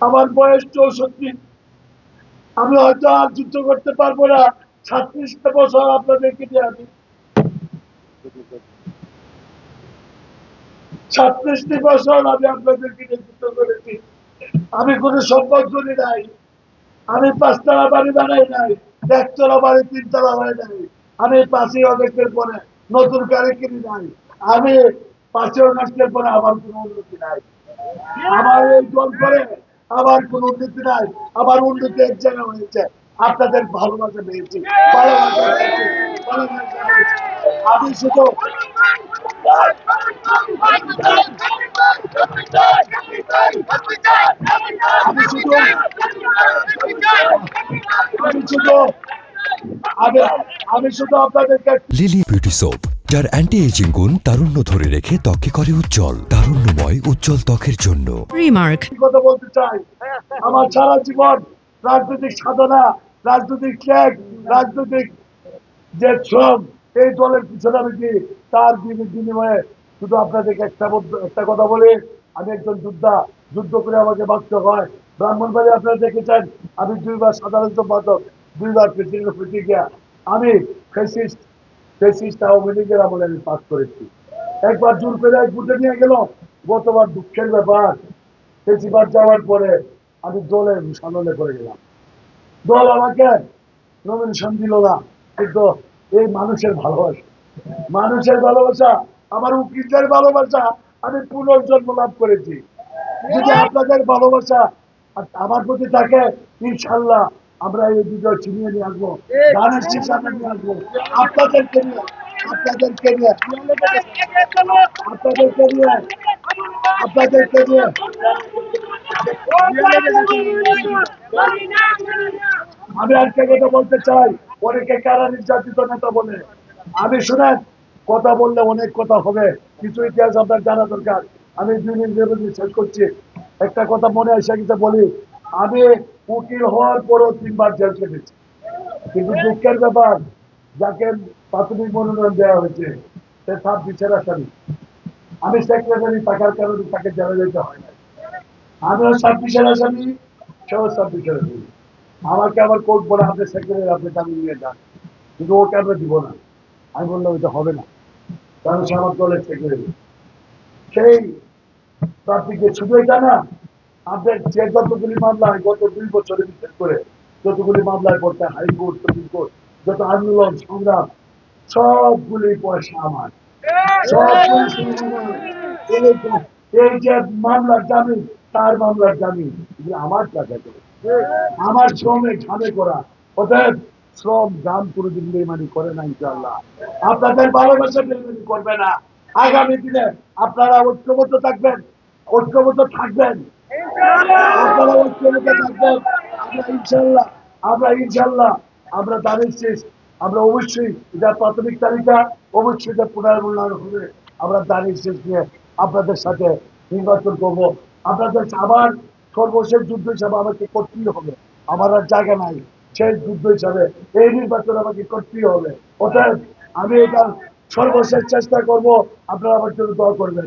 আমার বয়স চৌষট্টি। আমি হয়তো আর যুদ্ধ করতে পারব না। ছাত্রিশটা বছর আপনাদেরকে দিয়ে আমি। ছাত্রিশটি বছর আমি আপনাদেরকে যুদ্ধ করেছি। আমি কোনো সম্পদ করি নাই। আমি পাঁচতলা বাড়ি বানাই নাই। একতলা বাড়ি, তিনতলা বাড়ি নাই। আমি পাঁচই অগস্টের পরে নতুন গাড়ি কিনি নাই। আমি পাঁচই অগস্টের পরে আমার কোনো উন্নতি নাই। আমার এই দল করে আমার কোনো উন্নতি নাই, আবার উন্নতি এক জায়গায় হয়েছে। আপনাদের ভালোবাসা পেয়েছি আমি শুধু আমি শুধু আমি শুধু আমি শুধু আপনাদেরকে লিলি বিউটি সোপ যার অ্যান্টি এজিং গুণ তারুণ্য ধরে রেখে ত্বকে করে উজ্জ্বল তারুণ্যময় উজ্জ্বল ত্বকের জন্য. একটি কথা বলতে চাই? আমার সারা জীবন রাজনৈতিক সাধনা রাজনৈতিক ত্যাগ রাজনৈতিক যে শ্রম এই দলের পিছনে আমি দিই তার বিনিময়ে শুধু আপনাদেরকে একটা একটা কথা বলি? আমি একজন যোদ্ধা যুদ্ধ করে আমাকে বাঁচতে হয়। ব্রাহ্মণবাড়ি আপনারা দেখেছেন আমি দুইবার সাধারণ সম্পাদক দুইবার প্রেসিডেন্ট হতে গিয়া আমি ফেসিস্ট আওয়ামী লীগের আমলে আমি পাস করেছি। একবার জোর করে নিয়ে গেল, গতবার দুঃখের ব্যাপার। যাওয়ার পরে আমি করে গেলাম। দল আমাকে নমিনেশন দিল না, কিন্তু এই মানুষের ভালোবাসা। মানুষের ভালোবাসা, আমার উকিলদের ভালোবাসা আমি পুনর্জন্ম লাভ করেছি। যদি আপনাদের ভালোবাসা আমার প্রতি থাকে, ইনশাল্লাহ আমরা এই বিজয় ছিনিয়ে নিয়ে আসব। গানের শিক্ষাটা নিয়ে আসব। আপনাদেরকে নিয়ে আপনাদেরকে নিয়ে আপনাদেরকে নিয়ে আপনাদেরকে নিয়ে। আমি আজকে কথা বলতে চাই? অনেকে কারা নির্যাতিত নেতা বলে? আমি শুনেন কথা বললে অনেক কথা হবে কিছু ইতিহাস আপনার জানা দরকার। আমি দুই মিনিট শেষ করছি। একটা কথা মনে আসে কিন্তু বলি। আমি উকিল হওয়ার পরও তিনবার জেল কেটেছি কিন্তু দুঃখের ব্যাপার, যাকে প্রাথমিক মনোনয়ন দেওয়া হয়েছে, সে সাত বিচার আসামি। আমি সেক্রেটারি থাকার কারণে তাকে জেলে যেতে হয় না আমিও সাত বিচার আসামি, সেও সাত বিচার আসামি। আমাকে আবার কোর্ট বলে, আপনি সেক্রেটারি আপনি তাকে নিয়ে যান। কিন্তু ওকে আমরা দিব না। আমি বললাম, এটা হবে না। কারণ সে আমার দলের সেক্রেটারি সেই প্রার্থীকে শুধু এটা না আপনার যে যতগুলি মামলায় গত দুই বছরে বিশেষ করে, যতগুলি মামলায় পড়তে হাইকোর্ট সুপ্রিম কোর্ট, যত আন্দোলন, সংগ্রাম, সবগুলি পয়সা আমার। এই যে- মামলার জামিন তার মামলার জামিন আমার টাকা করে। আমার শ্রমে ঘামে করা, অতএব শ্রম গান কোনোদিন বেমানি করে না ইনশাল্লাহ আপনাদের ভালোবাসা বেমানি করবে না। আগামী দিনে আপনারা ঐক্যবদ্ধ থাকবেন ঐক্যবদ্ধ থাকবেন। আপনারা আমরা শেষ। আমরা অবশ্যই প্রাথমিক তালিকা, অবশ্যই পুনর্মূল্যায়ন হবে। আমরা শেষ নিয়ে আপনাদের সাথে নির্বাচন আপনাদের আবার সর্বশেষ যুদ্ধ হিসাবে আমাকে করতেই হবে। আমার আর জায়গা নাই। শেষ যুদ্ধ হিসাবে এই নির্বাচন আমাকে করতেই হবে। অতএব আমি এটা সর্বশেষ চেষ্টা করব। আপনারা আমার জন্য দোয়া করবেন।